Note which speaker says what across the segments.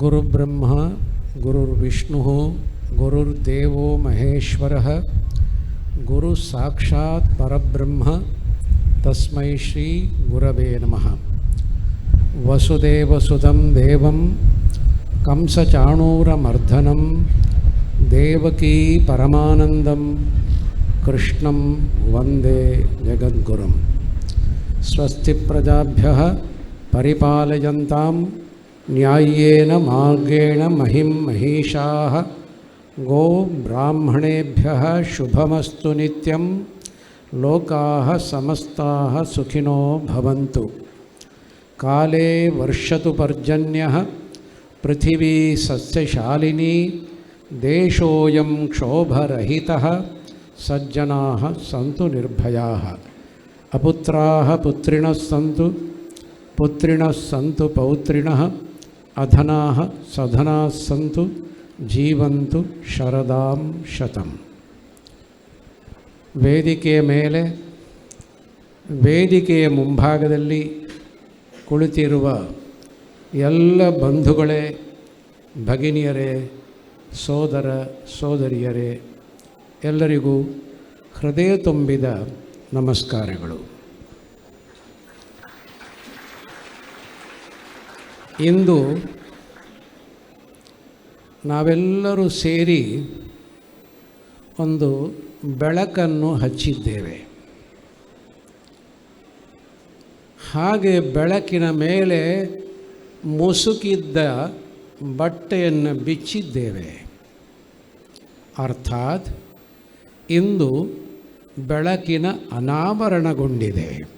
Speaker 1: गुरु ब्रह्मा गुरु गुरुर्ब्रह्मा गुरुर्विष्णुः, गुरुर्देवो महेश्वरः, गुरुसाक्षात् परब्रह्म, तस्मै श्री गुरवे नमः। वसुदेव वसुदेवसुतं देवं कंसचाणूरमर्धनं देवकी परमानंदम कृष्णम वंदे जगद्गुरुम। स्वस्ति प्रजाभ्यः परिपालयन्ताम् న్యాయ్యేన మార్గేణ మహిం మహిషా గో బ్రాహ్మణేభ్య శుభమస్తు నిత్యం లోకా సమస్తా సుఖినో భవంతు. కాలే వర్షతు పర్జన్య పృథివీ సస్యశాలిని దేశోయం క్షోభరహిత సజ్జనా సంతు నిర్భయా. అపుత్రా పుత్రిణ సంతు పుత్రిణ సంతు పౌత్రిణ अधनाः सधनाः सन्तु ಜೀವಂತು ಶರದಾಂ ಶತಂ ವೇದಿಕೆಯ ಮೇಲೆ ವೇದಿಕೆಯ ಮುಂಭಾಗದಲ್ಲಿ ಕುಳಿತಿರುವ ಎಲ್ಲ ಬಂಧುಗಳೇ ಭಗಿನಿಯರೇ ಸೋದರ ಸೋದರಿಯರೇ ಎಲ್ಲರಿಗೂ ಹೃದಯ ತುಂಬಿದ ನಮಸ್ಕಾರಗಳು ಇಂದು ನಾವೆಲ್ಲರೂ ಸೇರಿ ಒಂದು ಬೆಳಕನ್ನು ಹಚ್ಚಿದ್ದೇವೆ. ಹಾಗೆ ಬೆಳಕಿನ ಮೇಲೆ ಮುಸುಕಿದ್ದ ಬಟ್ಟೆಯನ್ನು ಬಿಚ್ಚಿದ್ದೇವೆ. ಅರ್ಥಾತ್ ಇಂದು ಬೆಳಕಿನ ಅನಾವರಣಗೊಂಡಿದೆ.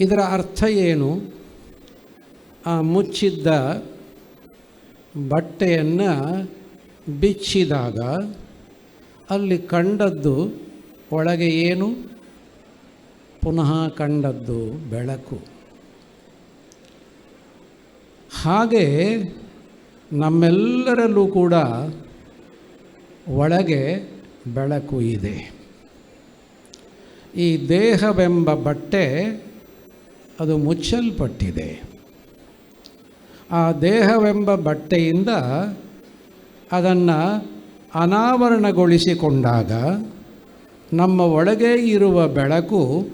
Speaker 1: ಇದರ ಅರ್ಥ ಏನು? ಮುಚ್ಚಿದ್ದ ಬಟ್ಟೆಯನ್ನು ಬಿಚ್ಚಿದಾಗ ಅಲ್ಲಿ ಕಂಡದ್ದು ಒಳಗೆ ಏನು? ಪುನಃ ಕಂಡದ್ದು ಬೆಳಕು. ಹಾಗೆ ನಮ್ಮೆಲ್ಲರಲ್ಲೂ ಕೂಡ ಒಳಗೆ ಬೆಳಕು ಇದೆ. ಈ ದೇಹವೆಂಬ ಬಟ್ಟೆ ಅದು ಮುಚ್ಚಲ್ಪಟ್ಟಿದೆ. ಆ ದೇಹವೆಂಬ ಬಟ್ಟೆಯಿಂದ ಅದನ್ನು ಅನಾವರಣಗೊಳಿಸಿಕೊಂಡಾಗ ನಮ್ಮ ಒಳಗೆ ಇರುವ ಬೆಳಕು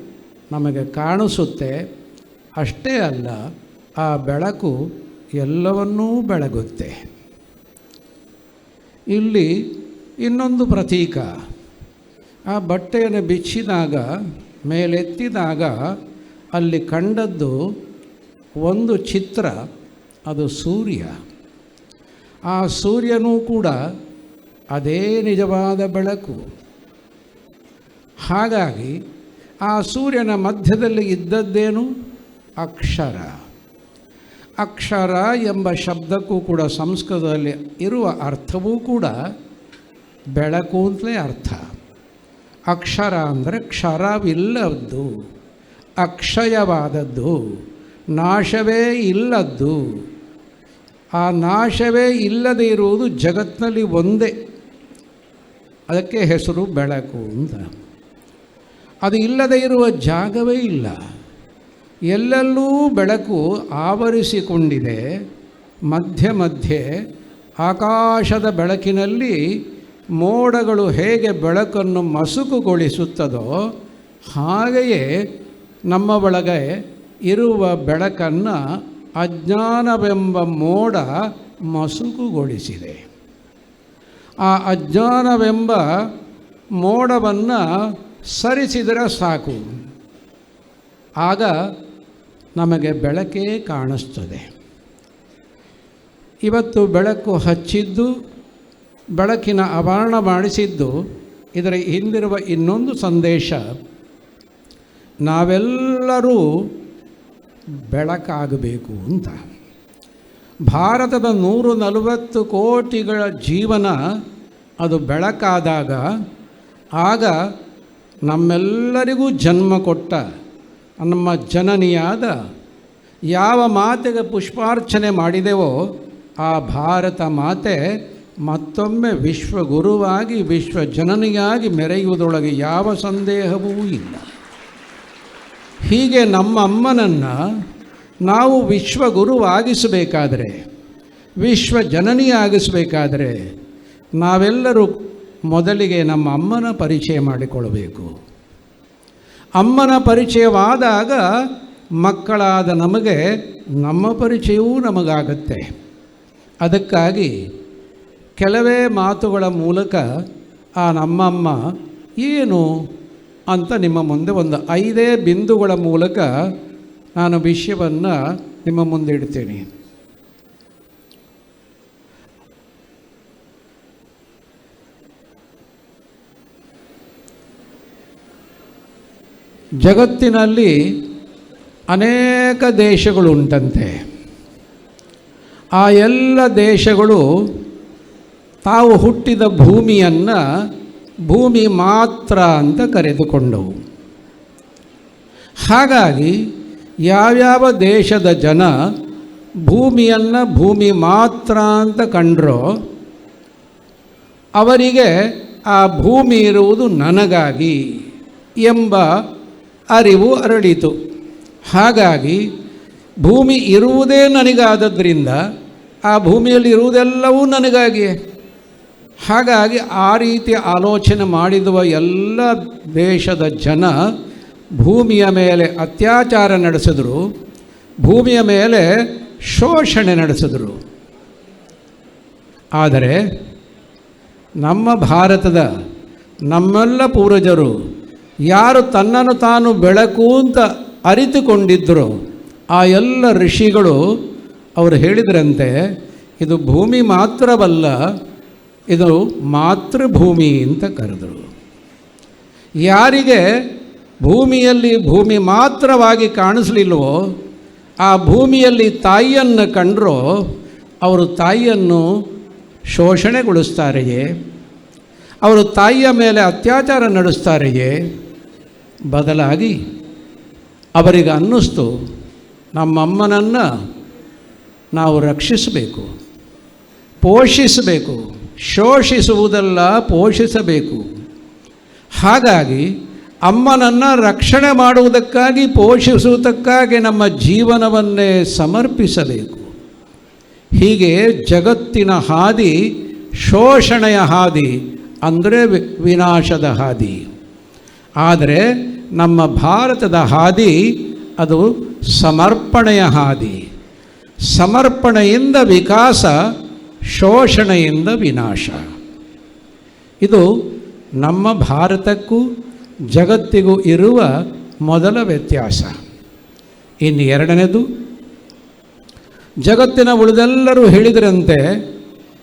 Speaker 1: ನಮಗೆ ಕಾಣಿಸುತ್ತೆ. ಅಷ್ಟೇ ಅಲ್ಲ, ಆ ಬೆಳಕು ಎಲ್ಲವನ್ನೂ ಬೆಳಗುತ್ತೆ. ಇಲ್ಲಿ ಇನ್ನೊಂದು ಪ್ರತೀಕ. ಆ ಬಟ್ಟೆಯನ್ನು ಬಿಚ್ಚಿದಾಗ, ಮೇಲೆತ್ತಿದಾಗ ಅಲ್ಲಿ ಕಂಡದ್ದು ಒಂದು ಚಿತ್ರ. ಅದು ಸೂರ್ಯ. ಆ ಸೂರ್ಯನೂ ಕೂಡ ಅದೇ ನಿಜವಾದ ಬೆಳಕು. ಹಾಗಾಗಿ ಆ ಸೂರ್ಯನ ಮಧ್ಯದಲ್ಲಿ ಇದ್ದದ್ದೇನು? ಅಕ್ಷರ. ಅಕ್ಷರ ಎಂಬ ಶಬ್ದಕ್ಕೂ ಕೂಡ ಸಂಸ್ಕೃತದಲ್ಲಿ ಇರುವ ಅರ್ಥವೂ ಕೂಡ ಬೆಳಕು ಅಂತಲೇ ಅರ್ಥ. ಅಕ್ಷರ ಅಂದರೆ ಕ್ಷರವಿಲ್ಲದ್ದು, ಅಕ್ಷಯವಾದದ್ದು, ನಾಶವೇ ಇಲ್ಲದ್ದು. ಆ ನಾಶವೇ ಇಲ್ಲದೇ ಇರುವುದು ಜಗತ್ತಿನಲ್ಲಿ ಒಂದೇ. ಅದಕ್ಕೆ ಹೆಸರು ಬೆಳಕು ಅಂತ. ಅದು ಇಲ್ಲದೆ ಇರುವ ಜಾಗವೇ ಇಲ್ಲ. ಎಲ್ಲೆಲ್ಲೂ ಬೆಳಕು ಆವರಿಸಿಕೊಂಡಿದೆ. ಮಧ್ಯೆ ಮಧ್ಯೆ ಆಕಾಶದ ಬೆಳಕಿನಲ್ಲಿ ಮೋಡಗಳು ಹೇಗೆ ಬೆಳಕನ್ನು ಮಸುಕುಗೊಳಿಸುತ್ತದೋ ಹಾಗೆಯೇ ನಮ್ಮ ಒಳಗೆ ಇರುವ ಬೆಳಕನ್ನು ಅಜ್ಞಾನವೆಂಬ ಮೋಡ ಮಸುಕುಗೊಳಿಸಿದೆ. ಆ ಅಜ್ಞಾನವೆಂಬ ಮೋಡವನ್ನು ಸರಿಸಿದರೆ ಸಾಕು. ಆಗ ನಮಗೆ ಬೆಳಕೇ ಕಾಣಿಸ್ತದೆ. ಇವತ್ತು ಬೆಳಕು ಹಚ್ಚಿದ್ದು, ಬೆಳಕಿನ ಆವರಣ ಮಾಡಿಸಿದ್ದು, ಇದರ ಹಿಂದಿರುವ ಇನ್ನೊಂದು ಸಂದೇಶ, ನಾವೆಲ್ಲರೂ ಬೆಳಕಾಗಬೇಕು ಅಂತ. ಭಾರತದ ನೂರು ನಲವತ್ತು ಕೋಟಿಗಳ ಜೀವನ ಅದು ಬೆಳಕಾದಾಗ, ಆಗ ನಮ್ಮೆಲ್ಲರಿಗೂ ಜನ್ಮ ಕೊಟ್ಟ ನಮ್ಮ ಜನನಿಯಾದ ಯಾವ ಮಾತೆಗೆ ಪುಷ್ಪಾರ್ಚನೆ ಮಾಡಿದೆವೋ ಆ ಭಾರತ ಮಾತೆ ಮತ್ತೊಮ್ಮೆ ವಿಶ್ವಗುರುವಾಗಿ ವಿಶ್ವ ಜನನಿಯಾಗಿ ಮೆರೆಯುವುದೊಳಗೆ ಯಾವ ಸಂದೇಹವೂ ಇಲ್ಲ. ಹೀಗೆ ನಮ್ಮ ಅಮ್ಮನನ್ನು ನಾವು ವಿಶ್ವಗುರುವಾಗಿಸಬೇಕಾದರೆ ವಿಶ್ವ ಜನನಿಯಾಗಿಸಬೇಕಾದರೆ ನಾವೆಲ್ಲರೂ ಮೊದಲಿಗೆ ನಮ್ಮ ಅಮ್ಮನ ಪರಿಚಯ ಮಾಡಿಕೊಳ್ಳಬೇಕು. ಅಮ್ಮನ ಪರಿಚಯವಾದಾಗ ಮಕ್ಕಳಾದ ನಮಗೆ ನಮ್ಮ ಪರಿಚಯವೂ ನಮಗಾಗತ್ತೆ. ಅದಕ್ಕಾಗಿ ಕೆಲವೇ ಮಾತುಗಳ ಮೂಲಕ ಆ ನಮ್ಮಮ್ಮ ಏನು ಅಂತ ನಿಮ್ಮ ಮುಂದೆ ಒಂದು ಐದೇ ಬಿಂದುಗಳ ಮೂಲಕ ನಾನು ವಿಷಯವನ್ನು ನಿಮ್ಮ ಮುಂದೆ ಇಡ್ತೇನೆ. ಜಗತ್ತಿನಲ್ಲಿ ಅನೇಕ ದೇಶಗಳು ಉಂಟಂತೆ ಆ ಎಲ್ಲ ದೇಶಗಳು ತಾವು ಹುಟ್ಟಿದ ಭೂಮಿಯನ್ನು ಭೂಮಿ ಮಾತ್ರ ಅಂತ ಕರೆದುಕೊಂಡವು. ಹಾಗಾಗಿ ಯಾವ್ಯಾವ ದೇಶದ ಜನ ಭೂಮಿಯನ್ನು ಭೂಮಿ ಮಾತ್ರ ಅಂತ ಕಂಡ್ರೋ, ಅವರಿಗೆ ಆ ಭೂಮಿ ಇರುವುದು ನನಗಾಗಿ ಎಂಬ ಅರಿವು ಅರಳಿತು. ಹಾಗಾಗಿ ಭೂಮಿ ಇರುವುದೇ ನನಗಾದದ್ರಿಂದ ಆ ಭೂಮಿಯಲ್ಲಿ ಇರುವುದೆಲ್ಲವೂ ನನಗಾಗಿಯೇ. ಹಾಗಾಗಿ ಆ ರೀತಿ ಆಲೋಚನೆ ಮಾಡಿರುವ ಎಲ್ಲ ದೇಶದ ಜನ ಭೂಮಿಯ ಮೇಲೆ ಅತ್ಯಾಚಾರ ನಡೆಸಿದ್ರು, ಭೂಮಿಯ ಮೇಲೆ ಶೋಷಣೆ ನಡೆಸಿದ್ರು. ಆದರೆ ನಮ್ಮ ಭಾರತದ ನಮ್ಮೆಲ್ಲ ಪೂರ್ವಜರು ಯಾರು ತನ್ನನ್ನು ತಾನು ಬೆಳಕು ಅಂತ ಅರಿತುಕೊಂಡಿದ್ದರು ಆ ಎಲ್ಲ ಋಷಿಗಳು ಅವರು ಹೇಳಿದ್ರಂತೆ, ಇದು ಭೂಮಿ ಮಾತ್ರವಲ್ಲ ಇದು ಮಾತೃಭೂಮಿ ಅಂತ ಕರೆದರು. ಯಾರಿಗೆ ಭೂಮಿಯಲ್ಲಿ ಭೂಮಿ ಮಾತ್ರವಾಗಿ ಕಾಣಿಸ್ಲಿಲ್ವೋ, ಆ ಭೂಮಿಯಲ್ಲಿ ತಾಯಿಯನ್ನು ಕಂಡರೋ, ಅವರು ತಾಯಿಯನ್ನು ಶೋಷಣೆಗೊಳಿಸ್ತಾರೆಯೇ? ಅವರು ತಾಯಿಯ ಮೇಲೆ ಅತ್ಯಾಚಾರ ನಡೆಸ್ತಾರೆಯೇ? ಬದಲಾಗಿ ಅವರಿಗೆ ಅನ್ನಿಸ್ತು, ನಮ್ಮಮ್ಮನನ್ನು ನಾವು ರಕ್ಷಿಸಬೇಕು, ಪೋಷಿಸಬೇಕು. ಶೋಷಿಸುವುದಲ್ಲ, ಪೋಷಿಸಬೇಕು. ಹಾಗಾಗಿ ಅಮ್ಮನನ್ನು ರಕ್ಷಣೆ ಮಾಡುವುದಕ್ಕಾಗಿ, ಪೋಷಿಸುವುದಕ್ಕಾಗಿ ನಮ್ಮ ಜೀವನವನ್ನೇ ಸಮರ್ಪಿಸಬೇಕು. ಹೀಗೆ ಜಗತ್ತಿನ ಹಾದಿ, ಶೋಷಣೆಯ ಹಾದಿ ಅಂದರೆ ವಿನಾಶದ ಹಾದಿ. ಆದರೆ ನಮ್ಮ ಭಾರತದ ಹಾದಿ ಅದು ಸಮರ್ಪಣೆಯ ಹಾದಿ. ಸಮರ್ಪಣೆಯಿಂದ ವಿಕಾಸ ಶೋಷಣೆಯಿಂದ ವಿನಾಶ. ಇದು ನಮ್ಮ ಭಾರತಕ್ಕೂ ಜಗತ್ತಿಗೂ ಇರುವ ಮೊದಲ ವ್ಯತ್ಯಾಸ. ಇನ್ನು ಎರಡನೇದು, ಜಗತ್ತಿನ ಉಳಿದೆಲ್ಲರೂ ಹೇಳಿದರಂತೆ,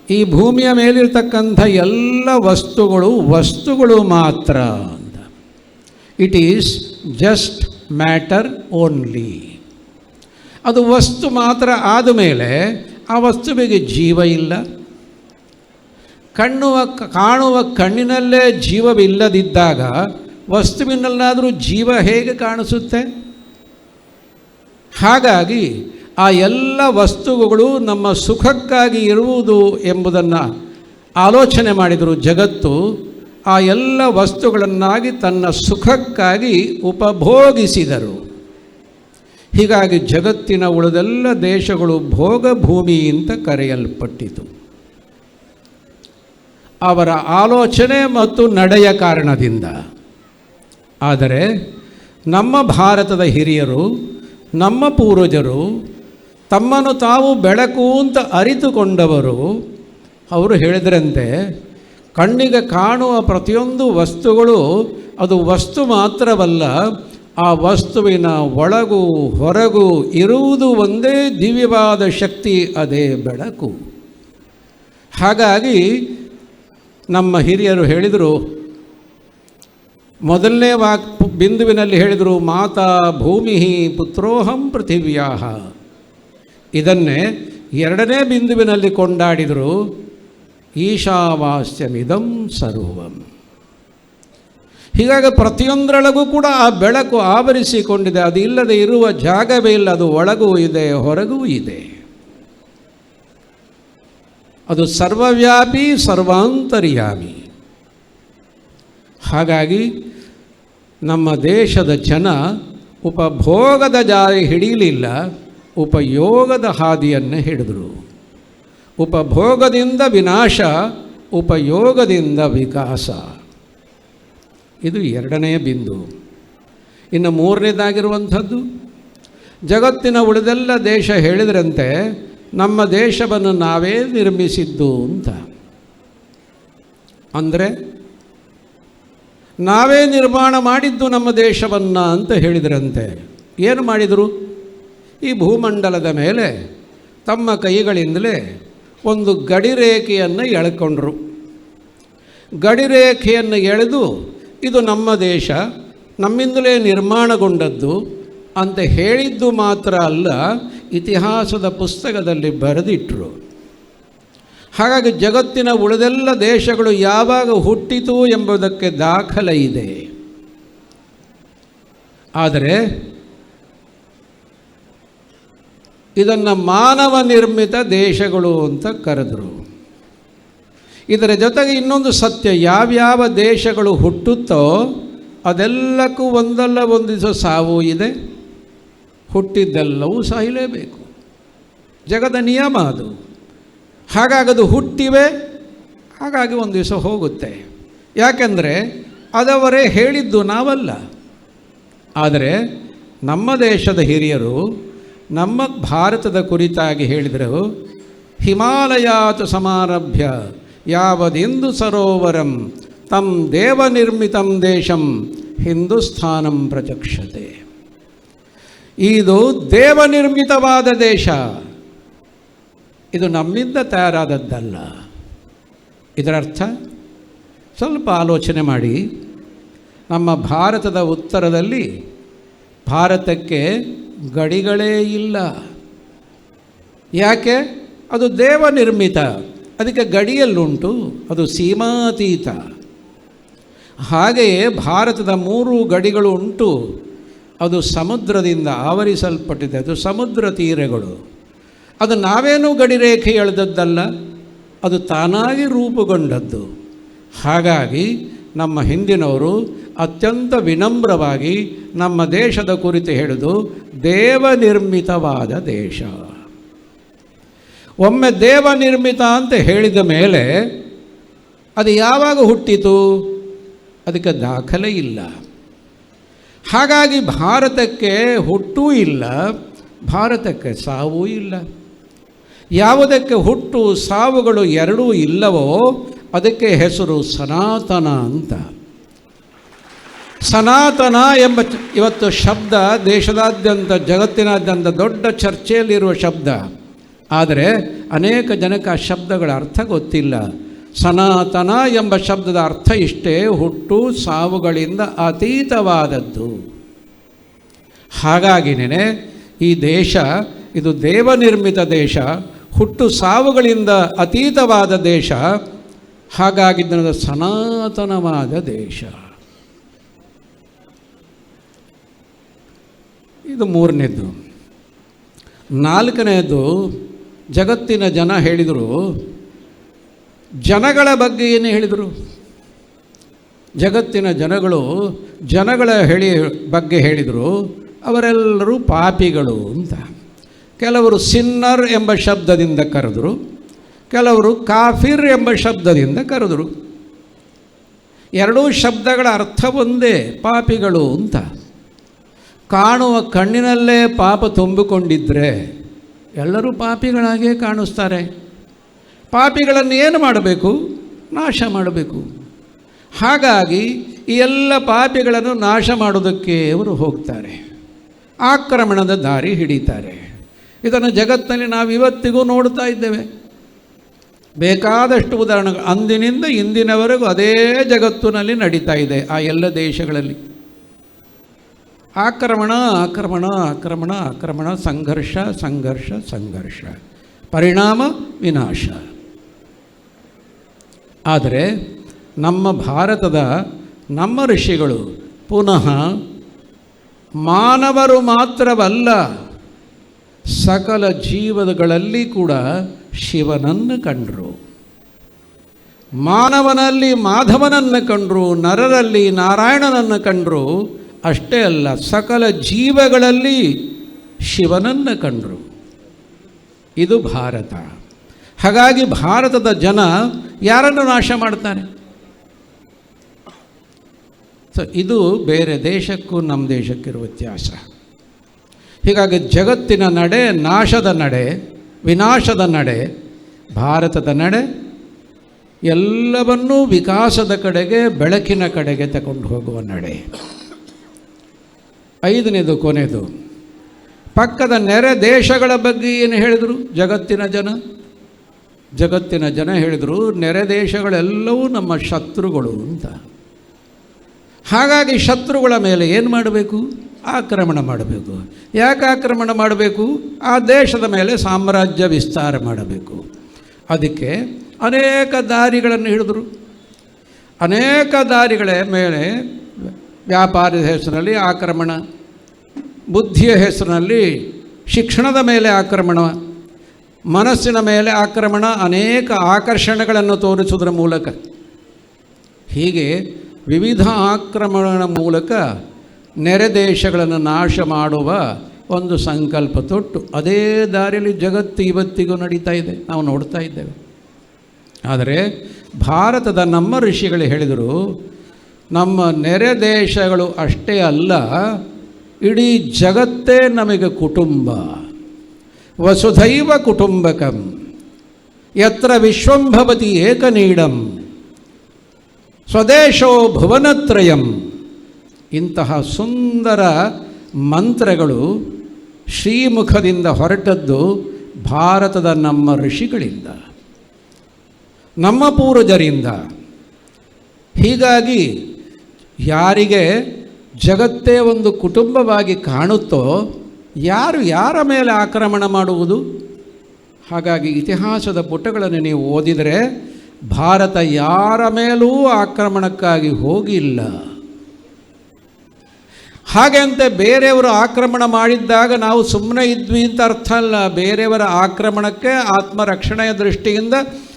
Speaker 1: ಈ ಭೂಮಿಯ ಮೇಲಿರ್ತಕ್ಕಂಥ ಎಲ್ಲ ವಸ್ತುಗಳು ವಸ್ತುಗಳು ಮಾತ್ರ ಅಂತ. It is just matter only ಅದು ವಸ್ತು ಮಾತ್ರ ಆದಮೇಲೆ ಆ ವಸ್ತುವಿಗೆ ಜೀವ ಇಲ್ಲ. ಕಣ್ಣುವ, ಕಾಣುವ ಕಣ್ಣಿನಲ್ಲೇ ಜೀವವಿಲ್ಲದಿದ್ದಾಗ ವಸ್ತುವಿನಲ್ಲಾದರೂ ಜೀವ ಹೇಗೆ ಕಾಣಿಸುತ್ತೆ? ಹಾಗಾಗಿ ಆ ಎಲ್ಲ ವಸ್ತುಗಳು ನಮ್ಮ ಸುಖಕ್ಕಾಗಿ ಇರುವುದು ಎಂಬುದನ್ನು ಆಲೋಚನೆ ಮಾಡಿದರು ಜಗತ್ತು. ಆ ಎಲ್ಲ ವಸ್ತುಗಳನ್ನಾಗಿ ತನ್ನ ಸುಖಕ್ಕಾಗಿ ಉಪಭೋಗಿಸಿದರು. ಹೀಗಾಗಿ ಜಗತ್ತಿನ ಉಳಿದೆಲ್ಲ ದೇಶಗಳು ಭೋಗಭೂಮಿ ಅಂತ ಕರೆಯಲ್ಪಟ್ಟಿತು. ಅವರ ಆಲೋಚನೆ ಮತ್ತು ನಡೆಯ ಕಾರಣದಿಂದ. ಆದರೆ ನಮ್ಮ ಭಾರತದ ಹಿರಿಯರು, ನಮ್ಮ ಪೂರ್ವಜರು, ತಮ್ಮನ್ನು ತಾವು ಬೆಳಕು ಅಂತ ಅರಿತುಕೊಂಡವರು, ಅವರು ಹೇಳಿದ್ರಂತೆ, ಕಣ್ಣಿಗೆ ಕಾಣುವ ಪ್ರತಿಯೊಂದು ವಸ್ತುಗಳು ಅದು ವಸ್ತು ಮಾತ್ರವಲ್ಲ ಆ ವಸ್ತುವಿನ ಒಳಗೂ ಹೊರಗೂ ಇರುವುದು ಒಂದೇ ದಿವ್ಯವಾದ ಶಕ್ತಿ, ಅದೇ ಬೆಳಕು. ಹಾಗಾಗಿ ನಮ್ಮ ಹಿರಿಯರು ಹೇಳಿದರು, ಮೊದಲನೇ ವಾಕ್ ಬಿಂದುವಿನಲ್ಲಿ ಹೇಳಿದರು, ಮಾತಾ ಭೂಮಿ ಪುತ್ರೋಹಂ ಪೃಥಿವ್ಯಾಹ. ಇದನ್ನೇ ಎರಡನೇ ಬಿಂದುವಿನಲ್ಲಿ ಕೊಂಡಾಡಿದರು, ಈಶಾವಾಸ್ಯಮಿದಂ ಸರ್ವಂ. ಹೀಗಾಗಿ ಪ್ರತಿಯೊಂದರೊಳಗೂ ಕೂಡ ಆ ಬೆಳಕು ಆವರಿಸಿಕೊಂಡಿದೆ. ಅದು ಇಲ್ಲದೆ ಇರುವ ಜಾಗವೇ ಇಲ್ಲ. ಅದು ಒಳಗೂ ಇದೆ, ಹೊರಗೂ ಇದೆ. ಅದು ಸರ್ವವ್ಯಾಪಿ, ಸರ್ವಾಂತರ್ಯಾಮಿ. ಹಾಗಾಗಿ ನಮ್ಮ ದೇಶದ ಜನ ಉಪಭೋಗದ ಜಾರಿ ಹಿಡಿಯಲಿಲ್ಲ. ಉಪಯೋಗದ ಹಾದಿಯನ್ನು ಹಿಡಿದರು. ಉಪಭೋಗದಿಂದ ವಿನಾಶ, ಉಪಯೋಗದಿಂದ ವಿಕಾಸ. ಇದು ಎರಡನೆಯ ಬಿಂದು. ಇನ್ನು ಮೂರನೇದಾಗಿರುವಂಥದ್ದು, ಜಗತ್ತಿನ ಉಳಿದೆಲ್ಲ ದೇಶ ಹೇಳಿದ್ರಂತೆ, ನಮ್ಮ ದೇಶವನ್ನು ನಾವೇ ನಿರ್ಮಿಸಿದ್ದು ಅಂತ. ಅಂದರೆ, ನಾವೇ ನಿರ್ಮಾಣ ಮಾಡಿದ್ದು ನಮ್ಮ ದೇಶವನ್ನು ಅಂತ ಹೇಳಿದ್ರಂತೆ. ಏನು ಮಾಡಿದರು? ಈ ಭೂಮಂಡಲದ ಮೇಲೆ ತಮ್ಮ ಕೈಗಳಿಂದಲೇ ಒಂದು ಗಡಿರೇಖೆಯನ್ನು ಎಳ್ಕೊಂಡ್ರು. ಗಡಿರೇಖೆಯನ್ನು ಎಳೆದು ಇದು ನಮ್ಮ ದೇಶ, ನಮ್ಮಿಂದಲೇ ನಿರ್ಮಾಣಗೊಂಡದ್ದು ಅಂತ ಹೇಳಿದ್ದು ಮಾತ್ರ ಅಲ್ಲ, ಇತಿಹಾಸದ ಪುಸ್ತಕದಲ್ಲಿ ಬರೆದಿಟ್ಟರು ಹಾಗಾಗಿ ಜಗತ್ತಿನ ಉಳಿದೆಲ್ಲ ದೇಶಗಳು ಯಾವಾಗ ಹುಟ್ಟಿತು ಎಂಬುದಕ್ಕೆ ದಾಖಲೆ ಇದೆ. ಆದರೆ, ಇದನ್ನು ಮಾನವ ನಿರ್ಮಿತ ದೇಶಗಳು ಅಂತ ಕರೆದರು. ಇದರ ಜೊತೆಗೆ ಇನ್ನೊಂದು ಸತ್ಯ, ಯಾವ್ಯಾವ ದೇಶಗಳು ಹುಟ್ಟುತ್ತೋ ಅದೆಲ್ಲಕ್ಕೂ ಒಂದಲ್ಲ ಒಂದು ದಿವಸ ಸಾವು ಇದೆ. ಹುಟ್ಟಿದ್ದೆಲ್ಲವೂ ಸಾಯಲೇಬೇಕು ಜಗದ ನಿಯಮ ಅದು. ಹಾಗಾಗದು ಹುಟ್ಟಿವೆ, ಹಾಗಾಗಿ ಒಂದು ದಿವಸ ಹೋಗುತ್ತೆ. ಯಾಕೆಂದರೆ ಅದವರೇ ಹೇಳಿದ್ದು ನಾವಲ್ಲ. ಆದರೆ ನಮ್ಮ ದೇಶದ ಹಿರಿಯರು ನಮ್ಮ ಭಾರತದ ಕುರಿತಾಗಿ ಹೇಳಿದರು, ಹಿಮಾಲಯಾತ ಸಮಾರಭ್ಯ ಯಾವದಿಂದು ಸರೋವರಂ? ತಂ ದೇವನಿರ್ಮಿತಂ ದೇಶಂ, ಹಿಂದೂಸ್ಥಾನಂ ಪ್ರಚಕ್ಷತೆ. ಇದು ದೇವನಿರ್ಮಿತವಾದ ದೇಶ. ಇದು ನಮ್ಮಿಂದ ತಯಾರಾದದ್ದಲ್ಲ. ಇದರರ್ಥ, ಸ್ವಲ್ಪ ಆಲೋಚನೆ ಮಾಡಿ. ನಮ್ಮ ಭಾರತದ ಉತ್ತರದಲ್ಲಿ ಭಾರತಕ್ಕೆ ಗಡಿಗಳೇ ಇಲ್ಲ. ಯಾಕೆ? ಅದು ದೇವನಿರ್ಮಿತ ಅದಕ್ಕೆ ಗಡಿಯಲ್ಲುಂಟು, ಅದು ಸೀಮಾತೀತ. ಹಾಗೆಯೇ ಭಾರತದ ಮೂರು ಗಡಿಗಳು ಉಂಟು. ಅದು ಸಮುದ್ರದಿಂದ ಆವರಿಸಲ್ಪಟ್ಟಿದೆ, ಅದು ಸಮುದ್ರ ತೀರಗಳು. ಅದು ನಾವೇನೂ ಗಡಿರೇಖೆ ಎಳೆದದ್ದಲ್ಲ, ಅದು ತಾನಾಗಿ ರೂಪುಗೊಂಡದ್ದು. ಹಾಗಾಗಿ ನಮ್ಮ ಹಿಂದಿನವರು ಅತ್ಯಂತ ವಿನಮ್ರವಾಗಿ ನಮ್ಮ ದೇಶದ ಕುರಿತು ಹೇಳಿದು ದೇವನಿರ್ಮಿತವಾದ ದೇಶ. ಒಮ್ಮೆ ದೇವ ನಿರ್ಮಿತ ಅಂತ ಹೇಳಿದ ಮೇಲೆ ಅದು ಯಾವಾಗ ಹುಟ್ಟಿತು? ಅದಕ್ಕೆ ದಾಖಲೆ ಇಲ್ಲ. ಹಾಗಾಗಿ ಭಾರತಕ್ಕೆ ಹುಟ್ಟೂ ಇಲ್ಲ, ಭಾರತಕ್ಕೆ ಸಾವೂ ಇಲ್ಲ. ಯಾವುದಕ್ಕೆ ಹುಟ್ಟು ಸಾವುಗಳು ಎರಡೂ ಇಲ್ಲವೋ ಅದಕ್ಕೆ ಹೆಸರು ಸನಾತನ ಅಂತ. ಸನಾತನ ಎಂಬ ಇವತ್ತು ಶಬ್ದ ದೇಶದಾದ್ಯಂತ, ಜಗತ್ತಿನಾದ್ಯಂತ ದೊಡ್ಡ ಚರ್ಚೆಯಲ್ಲಿರುವ ಶಬ್ದ. ಆದರೆ ಅನೇಕ ಜನಕ್ಕೆ ಆ ಶಬ್ದಗಳ ಅರ್ಥ ಗೊತ್ತಿಲ್ಲ. ಸನಾತನ ಎಂಬ ಶಬ್ದದ ಅರ್ಥ ಇಷ್ಟೇ, ಹುಟ್ಟು ಸಾವುಗಳಿಂದ ಅತೀತವಾದದ್ದು. ಹಾಗಾಗಿನೇ ಈ ದೇಶ, ಇದು ದೇವನಿರ್ಮಿತ ದೇಶ, ಹುಟ್ಟು ಸಾವುಗಳಿಂದ ಅತೀತವಾದ ದೇಶ, ಹಾಗಾಗಿ ಇದನ್ನು ಸನಾತನವಾದ ದೇಶ. ಇದು ಮೂರನೇದು ನಾಲ್ಕನೆಯದು ಜಗತ್ತಿನ ಜನ ಹೇಳಿದರು, ಜನಗಳ ಬಗ್ಗೆ ಏನು ಹೇಳಿದರು? ಜಗತ್ತಿನ ಜನಗಳು ಜನಗಳ ಹೇಳಿ, ಬಗ್ಗೆ ಹೇಳಿದರು, ಅವರೆಲ್ಲರೂ ಪಾಪಿಗಳು ಅಂತ. ಕೆಲವರು ಸಿನ್ನರ್ ಎಂಬ ಶಬ್ದದಿಂದ ಕರೆದರು, ಕೆಲವರು ಕಾಫಿರ್ ಎಂಬ ಶಬ್ದದಿಂದ ಕರೆದರು. ಎರಡೂ ಶಬ್ದಗಳ ಅರ್ಥ ಒಂದೇ, ಪಾಪಿಗಳು ಅಂತ. ಕಾಣುವ ಕಣ್ಣಿನಲ್ಲೇ ಪಾಪ ತುಂಬಿಕೊಂಡಿದ್ದರೆ ಎಲ್ಲರೂ ಪಾಪಿಗಳಾಗೇ ಕಾಣಿಸ್ತಾರೆ. ಪಾಪಿಗಳನ್ನು ಏನು ಮಾಡಬೇಕು? ನಾಶ ಮಾಡಬೇಕು. ಹಾಗಾಗಿ ಈ ಎಲ್ಲ ಪಾಪಿಗಳನ್ನು ನಾಶ ಮಾಡೋದಕ್ಕೆ ಅವರು ಹೋಗ್ತಾರೆ. ಆಕ್ರಮಣದ ದಾರಿ ಹಿಡಿತಾರೆ. ಇದನ್ನು ಜಗತ್ತಿನಲ್ಲಿ ನಾವು ಇವತ್ತಿಗೂ ನೋಡ್ತಾ ಇದ್ದೇವೆ. ಬೇಕಾದಷ್ಟು ಉದಾಹರಣೆಗಳು. ಅಂದಿನಿಂದ ಇಂದಿನವರೆಗೂ ಅದೇ ಜಗತ್ತಿನಲ್ಲಿ ನಡೀತಾ ಇದೆ ಆ ಎಲ್ಲ ದೇಶಗಳಲ್ಲಿ. ಆಕ್ರಮಣ ಆಕ್ರಮಣ ಆಕ್ರಮಣ ಆಕ್ರಮಣ, ಸಂಘರ್ಷ ಸಂಘರ್ಷ ಸಂಘರ್ಷ. ಪರಿಣಾಮ, ವಿನಾಶ. ಆದರೆ ನಮ್ಮ ಭಾರತದ ನಮ್ಮ ಋಷಿಗಳು ಪುನಃ ಮಾನವರು ಮಾತ್ರವಲ್ಲ, ಸಕಲ ಜೀವಗಳಲ್ಲಿ ಕೂಡ ಶಿವನನ್ನು ಕಂಡರು. ಮಾನವನಲ್ಲಿ ಮಾಧವನನ್ನು ಕಂಡರು, ನರರಲ್ಲಿ ನಾರಾಯಣನನ್ನು ಕಂಡರು ಅಷ್ಟೇ ಅಲ್ಲ, ಸಕಲ ಜೀವಗಳಲ್ಲಿ ಶಿವನನ್ನು ಕಂಡರು. ಇದು ಭಾರತ. ಹಾಗಾಗಿ ಭಾರತದ ಜನ ಯಾರನ್ನು ನಾಶ ಮಾಡ್ತಾರೆ? ಸೊ ಇದು ಬೇರೆ ದೇಶಕ್ಕೂ ನಮ್ಮ ದೇಶಕ್ಕಿರುವ ವ್ಯತ್ಯಾಸ. ಹೀಗಾಗಿ ಜಗತ್ತಿನ ನಡೆ, ನಾಶದ ನಡೆ, ವಿನಾಶದ ನಡೆ, ಭಾರತದ ನಡೆ ಎಲ್ಲವನ್ನೂ ವಿಕಾಸದ ಕಡೆಗೆ, ಬೆಳಕಿನ ಕಡೆಗೆ ತಗೊಂಡು ಹೋಗುವ ನಡೆ. ಐದನೇದು ಕೊನೆಯದು ಪಕ್ಕದ ನೆರೆ ದೇಶಗಳ ಬಗ್ಗೆ ಏನು ಹೇಳಿದರು? ಜಗತ್ತಿನ ಜನ ಜಗತ್ತಿನ ಜನ ಹೇಳಿದರು, ನೆರೆ ದೇಶಗಳೆಲ್ಲವೂ ನಮ್ಮ ಶತ್ರುಗಳು ಅಂತ. ಹಾಗಾಗಿ ಶತ್ರುಗಳ ಮೇಲೆ ಏನು ಮಾಡಬೇಕು? ಆಕ್ರಮಣ ಮಾಡಬೇಕು. ಯಾಕೆ ಆಕ್ರಮಣ ಮಾಡಬೇಕು? ಆ ದೇಶದ ಮೇಲೆ ಸಾಮ್ರಾಜ್ಯ ವಿಸ್ತಾರ ಮಾಡಬೇಕು. ಅದಕ್ಕೆ ಅನೇಕ ದಾರಿಗಳನ್ನು ಹಿಡಿದರು. ಅನೇಕ ದಾರಿಗಳ ಮೇಲೆ ವ್ಯಾಪಾರದ ಹೆಸರಿನಲ್ಲಿ ಆಕ್ರಮಣ, ಬುದ್ಧಿಯ ಹೆಸರಿನಲ್ಲಿ ಶಿಕ್ಷಣದ ಮೇಲೆ ಆಕ್ರಮಣ, ಮನಸ್ಸಿನ ಮೇಲೆ ಆಕ್ರಮಣ, ಅನೇಕ ಆಕರ್ಷಣೆಗಳನ್ನು ತೋರಿಸುವುದರ ಮೂಲಕ. ಹೀಗೆ ವಿವಿಧ ಆಕ್ರಮಣಗಳ ಮೂಲಕ ನೆರೆ ದೇಶಗಳನ್ನು ನಾಶ ಮಾಡುವ ಒಂದು ಸಂಕಲ್ಪ ತೊಟ್ಟು ಅದೇ ದಾರಿಯಲ್ಲಿ ಜಗತ್ತು ಇವತ್ತಿಗೂ ನಡೀತಾ ಇದೆ, ನಾವು ನೋಡ್ತಾ ಇದ್ದೇವೆ. ಆದರೆ ಭಾರತದ ನಮ್ಮ ಋಷಿಗಳು ಹೇಳಿದರು ನಮ್ಮ ನೆರೆ ದೇಶಗಳು ಅಷ್ಟೇ ಅಲ್ಲ, ಇಡೀ ಜಗತ್ತೇ ನಮಗೆ ಕುಟುಂಬ. ವಸುಧೈವ ಕುಟುಂಬಕಂ, ಯತ್ರ ವಿಶ್ವಂಭವತಿ ಏಕನೀಡಂ, ಸ್ವದೇಶೋ ಭುವನತ್ರಯಂ. ಇಂತಹ ಸುಂದರ ಮಂತ್ರಗಳು ಶ್ರೀಮುಖದಿಂದ ಹೊರಟದ್ದು ಭಾರತದ ನಮ್ಮ ಋಷಿಗಳಿಂದ, ನಮ್ಮ ಪೂರ್ವಜರಿಂದ. ಹೀಗಾಗಿ ಯಾರಿಗೆ ಜಗತ್ತೇ ಒಂದು ಕುಟುಂಬವಾಗಿ ಕಾಣುತ್ತೋ ಯಾರು ಯಾರ ಮೇಲೆ ಆಕ್ರಮಣ ಮಾಡುವುದು? ಹಾಗಾಗಿ ಇತಿಹಾಸದ ಪುಟಗಳನ್ನು ನೀವು ಓದಿದರೆ ಭಾರತ ಯಾರ ಮೇಲೂ ಆಕ್ರಮಣಕ್ಕಾಗಿ ಹೋಗಿಲ್ಲ. ಹಾಗೆ ಅಂತ ಬೇರೆಯವರು ಆಕ್ರಮಣ ಮಾಡಿದ್ದಾಗ ನಾವು ಸುಮ್ಮನೆ ಇದ್ವಿ ಅಂತ ಅರ್ಥ ಅಲ್ಲ. ಬೇರೆಯವರ ಆಕ್ರಮಣಕ್ಕೆ ಆತ್ಮರಕ್ಷಣೆಯ ದೃಷ್ಟಿಯಿಂದ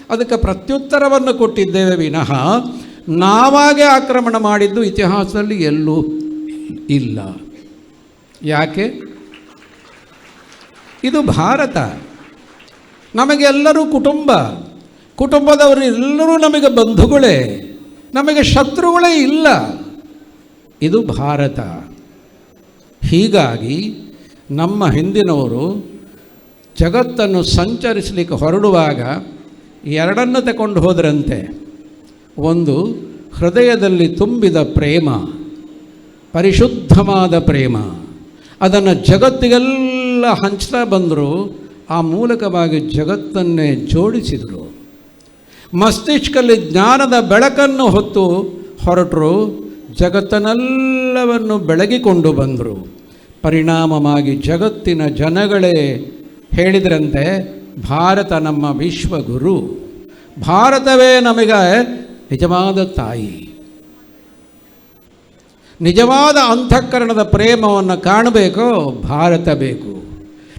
Speaker 1: ಅದಕ್ಕೆ ಪ್ರತ್ಯುತ್ತರವನ್ನು ಕೊಟ್ಟಿದ್ದೇವೆ ವಿನಃ ನಾವಾಗೇ ಆಕ್ರಮಣ ಮಾಡಿದ್ದು ಇತಿಹಾಸದಲ್ಲಿ ಎಲ್ಲೂ ಇಲ್ಲ. ಯಾಕೆ? ಇದು ಭಾರತ. ನಮಗೆಲ್ಲರೂ ಕುಟುಂಬ. ಕುಟುಂಬದವರು ಎಲ್ಲರೂ ನಮಗೆ ಬಂಧುಗಳೇ. ನಮಗೆ ಶತ್ರುಗಳೇ ಇಲ್ಲ. ಇದು ಭಾರತ. ಹೀಗಾಗಿ ನಮ್ಮ ಹಿಂದಿನವರು ಜಗತ್ತನ್ನು ಸಂಚರಿಸಲಿಕ್ಕೆ ಹೊರಡುವಾಗ ಎರಡನ್ನು ತಗೊಂಡು ಹೋದರಂತೆ. ಒಂದು ಹೃದಯದಲ್ಲಿ ತುಂಬಿದ ಪ್ರೇಮ, ಪರಿಶುದ್ಧವಾದ ಪ್ರೇಮ. ಅದನ್ನು ಜಗತ್ತಿಗೆಲ್ಲ ಹಂಚ್ತಾ ಬಂದರು, ಆ ಮೂಲಕವಾಗಿ ಜಗತ್ತನ್ನೇ ಜೋಡಿಸಿದರು. ಮಸ್ತಿಷ್ಕಲ್ಲಿ ಜ್ಞಾನದ ಬೆಳಕನ್ನು ಹೊತ್ತು ಹೊರಟರು ಜಗತ್ತನ್ನೆಲ್ಲವನ್ನು ಬೆಳಗಿಕೊಂಡು ಬಂದರು. ಪರಿಣಾಮವಾಗಿ ಜಗತ್ತಿನ ಜನಗಳೇ ಹೇಳಿದ್ರಂತೆ, ಭಾರತ ನಮ್ಮ ವಿಶ್ವಗುರು. ಭಾರತವೇ ನಮಗೆ ನಿಜವಾದ ತಾಯಿ, ನಿಜವಾದ ಅಂತಃಕರಣದ ಪ್ರೇಮವನ್ನು ಕಾಣಬೇಕೋ, ಭಾರತ ಬೇಕು.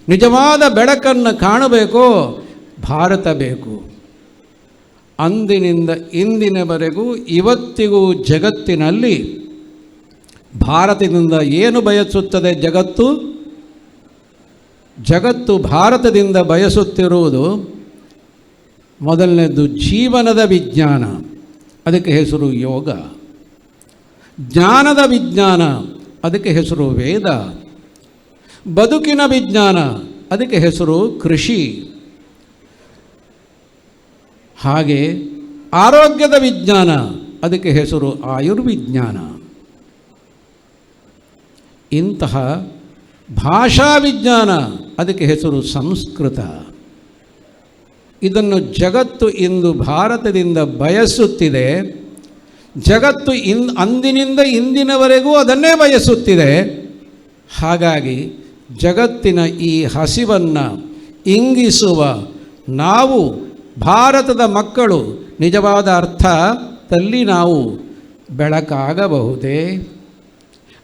Speaker 1: ನಿಜವಾದ ಬೆಳಕನ್ನು ಕಾಣಬೇಕೋ, ಭಾರತ ಬೇಕು. ಅಂದಿನಿಂದ ಇಂದಿನವರೆಗೂ ಇವತ್ತಿಗೂ ಜಗತ್ತಿನಲ್ಲಿ ಭಾರತದಿಂದ ಏನು ಬಯಸುತ್ತದೆ ಜಗತ್ತು? ಜಗತ್ತು ಭಾರತದಿಂದ ಬಯಸುತ್ತಿರುವುದು ಮೊದಲನೇದು ಜೀವನದ ವಿಜ್ಞಾನ. ಅದಕ್ಕೆ ಹೆಸರು ಯೋಗ. ಜ್ಞಾನದ ವಿಜ್ಞಾನ, ಅದಕ್ಕೆ ಹೆಸರು ವೇದ. ಬದುಕಿನ ವಿಜ್ಞಾನ, ಅದಕ್ಕೆ ಹೆಸರು ಕೃಷಿ. ಹಾಗೆ ಆರೋಗ್ಯದ ವಿಜ್ಞಾನ, ಅದಕ್ಕೆ ಹೆಸರು ಆಯುರ್ವಿಜ್ಞಾನ. ಇಂತಹ ಭಾಷಾ ವಿಜ್ಞಾನ, ಅದಕ್ಕೆ ಹೆಸರು ಸಂಸ್ಕೃತ. ಇದನ್ನು ಜಗತ್ತು ಇಂದು ಭಾರತದಿಂದ ಬಯಸುತ್ತಿದೆ. ಜಗತ್ತು ಇನ್ ಅಂದಿನಿಂದ ಇಂದಿನವರೆಗೂ ಅದನ್ನೇ ಬಯಸುತ್ತಿದೆ. ಹಾಗಾಗಿ ಜಗತ್ತಿನ ಈ ಹಸಿವನ್ನು ಇಂಗಿಸುವ ನಾವು, ಭಾರತದ ಮಕ್ಕಳು, ನಿಜವಾದ ಅರ್ಥದಲ್ಲಿ ನಾವು ಬೆಳಕಾಗಬಹುದೇ?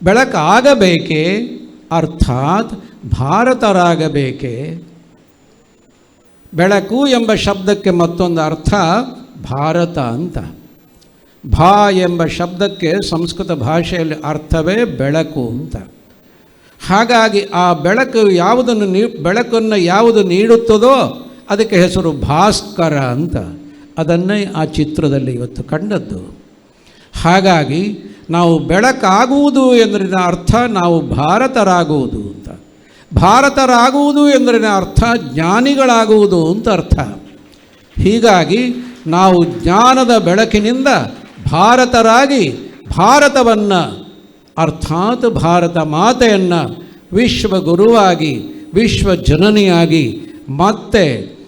Speaker 1: ಬೆಳಕಾಗಬೇಕೇ? ಅರ್ಥಾತ್ ಭಾರತರಾಗಬೇಕೇ? ಬೆಳಕು ಎಂಬ ಶಬ್ದಕ್ಕೆ ಮತ್ತೊಂದು ಅರ್ಥ ಭಾರತ ಅಂತ. ಭಾ ಎಂಬ ಶಬ್ದಕ್ಕೆ ಸಂಸ್ಕೃತ ಭಾಷೆಯಲ್ಲಿ ಅರ್ಥವೇ ಬೆಳಕು ಅಂತ. ಹಾಗಾಗಿ ಆ ಬೆಳಕು ಯಾವುದನ್ನು ನೀ, ಬೆಳಕನ್ನು ಯಾವುದು ನೀಡುತ್ತದೋ ಅದಕ್ಕೆ ಹೆಸರು ಭಾಸ್ಕರ ಅಂತ. ಅದನ್ನೇ ಆ ಚಿತ್ರದಲ್ಲಿ ಇವತ್ತು ಕಂಡದ್ದು. ಹಾಗಾಗಿ ನಾವು ಬೆಳಕಾಗುವುದು ಎಂದರಿನ ಅರ್ಥ ನಾವು ಭಾರತರಾಗುವುದು. ಭಾರತರಾಗುವುದು ಎಂದರೆ ಅರ್ಥ, ಜ್ಞಾನಿಗಳಾಗುವುದು ಅಂತ ಅರ್ಥ. ಹೀಗಾಗಿ ನಾವು ಜ್ಞಾನದ ಬೆಳಕಿನಿಂದ ಭಾರತರಾಗಿ ಭಾರತವನ್ನು, ಅರ್ಥಾತ್ ಭಾರತ ಮಾತೆಯನ್ನು ವಿಶ್ವ ಗುರುವಾಗಿ, ವಿಶ್ವ ಜನನಿಯಾಗಿ ಮತ್ತೆ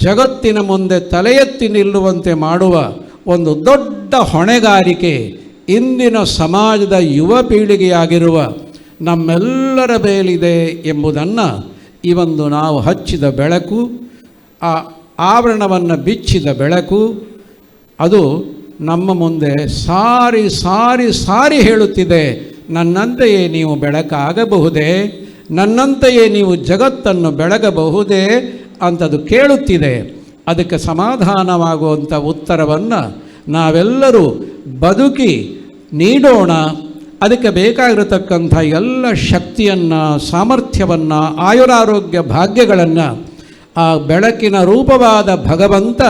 Speaker 1: ಜಗತ್ತಿನ ಮುಂದೆ ತಲೆ ಎತ್ತಿ ನಿಲ್ಲುವಂತೆ ಮಾಡುವ ಒಂದು ದೊಡ್ಡ ಹೊಣೆಗಾರಿಕೆ ಇಂದಿನ ಸಮಾಜದ ಯುವ ಪೀಳಿಗೆಯಾಗಿರುವ ನಮ್ಮೆಲ್ಲರ ಮೇಲಿದೆ ಎಂಬುದನ್ನು ಇವೊಂದು ನಾವು ಹಚ್ಚಿದ ಬೆಳಕು, ಆ ಆವರಣವನ್ನು ಬಿಚ್ಚಿದ ಬೆಳಕು, ಅದು ನಮ್ಮ ಮುಂದೆ ಸಾರಿ ಸಾರಿ ಸಾರಿ ಹೇಳುತ್ತಿದೆ. ನನ್ನಂತೆಯೇ ನೀವು ಬೆಳಕಾಗಬಹುದೇ? ನನ್ನಂತೆಯೇ ನೀವು ಜಗತ್ತನ್ನು ಬೆಳಗಬಹುದೇ ಅಂತದು ಕೇಳುತ್ತಿದೆ. ಅದಕ್ಕೆ ಸಮಾಧಾನವಾಗುವಂಥ ಉತ್ತರವನ್ನು ನಾವೆಲ್ಲರೂ ಬದುಕಿ ನೀಡೋಣ. ಅದಕ್ಕೆ ಬೇಕಾಗಿರತಕ್ಕಂಥ ಎಲ್ಲ ಶಕ್ತಿಯನ್ನು, ಸಾಮರ್ಥ್ಯವನ್ನು, ಆಯುರಾರೋಗ್ಯ ಭಾಗ್ಯಗಳನ್ನು ಆ ಬೆಳಕಿನ ರೂಪವಾದ ಭಗವಂತ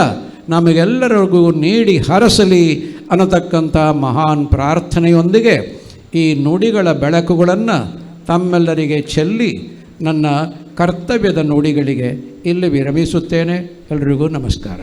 Speaker 1: ನಮಗೆಲ್ಲರಿಗೂ ನೀಡಿ ಹರಸಲಿ ಅನ್ನತಕ್ಕಂಥ ಮಹಾನ್ ಪ್ರಾರ್ಥನೆಯೊಂದಿಗೆ ಈ ನುಡಿಗಳ ಬೆಳಕುಗಳನ್ನು ತಮ್ಮೆಲ್ಲರಿಗೆ ಚೆಲ್ಲಿ ನನ್ನ ಕರ್ತವ್ಯದ ನುಡಿಗಳಿಗೆ ಇಲ್ಲಿ ವಿರಮಿಸುತ್ತೇನೆ. ಎಲ್ರಿಗೂ ನಮಸ್ಕಾರ.